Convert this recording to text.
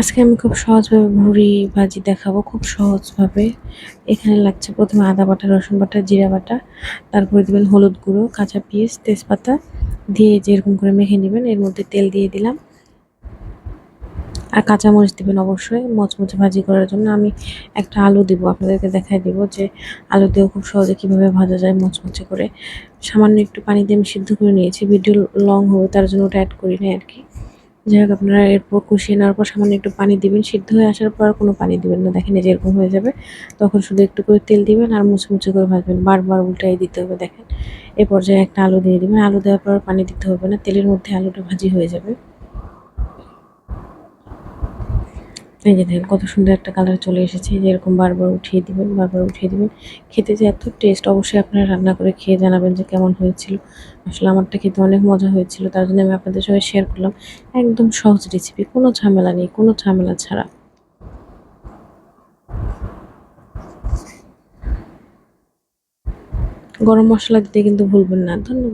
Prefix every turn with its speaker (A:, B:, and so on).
A: আজকে আমি খুব সহজভাবে ভুড়ি ভাজি দেখাবো, খুব সহজভাবে। এখানে লাগছে প্রথমে আদা বাটা, রসুন বাটা, জিরা বাটা, তারপরে দেবেন হলুদ গুঁড়ো, কাঁচা পিস তেজপাতা দিয়ে যেরকম করে মেখে নেবেন, এর মধ্যে তেল দিয়ে দিলাম। আর কাঁচামরিচ দেবেন অবশ্যই মচমচে ভাজি করার জন্য। আমি একটা আলু দিব, আপনাদেরকে দেখাই দিব যে আলু দিয়েও খুব সহজে কীভাবে ভাজা যায় মচমচে করে। সামান্য একটু পানি দিয়ে আমি সিদ্ধ করে নিয়েছি, ভিডিও লং হবে, তার জন্য ওটা অ্যাড করি না আর কি। যাই হোক, আপনারা এরপর কষিয়ে নেওয়ার পর সামান্য একটু পানি দিবেন। সিদ্ধ হয়ে আসার পর কোনো পানি দিবেন না। দেখেন যে এরকম হয়ে যাবে। তখন শুধু একটু করে তেল দিবেন আর মুছে মুছে করে ভাজবেন। বারবার উল্টাই দিতে হবে, দেখেন। এ পর্যায়ে একটা আলু দিয়ে দিবেন। আলু দেওয়ার পর পানি দিতে হবে না। তেলের মধ্যে আলুটা ভাজি হয়ে যাবে। এই যে দেখেন, কত সুন্দর একটা কালার চলে এসেছে। যেরকম বারবার উঠিয়ে দিবেন, বারবার উঠিয়ে দিবেন। খেতে যে এত টেস্ট অবশ্যই আপনারা রান্না করে খেয়ে জানাবেন যে কেমন হয়েছিল। আসলে আমারটা খেতে অনেক মজা হয়েছিল, তার জন্য আমি আপনাদের সঙ্গে শেয়ার করলাম একদম সহজ রেসিপি কোনো ঝামেলা নেই, কোনো ঝামেলা ছাড়া। গরম মশলা দিতে কিন্তু ভুলবেন না, ধন্যবাদ।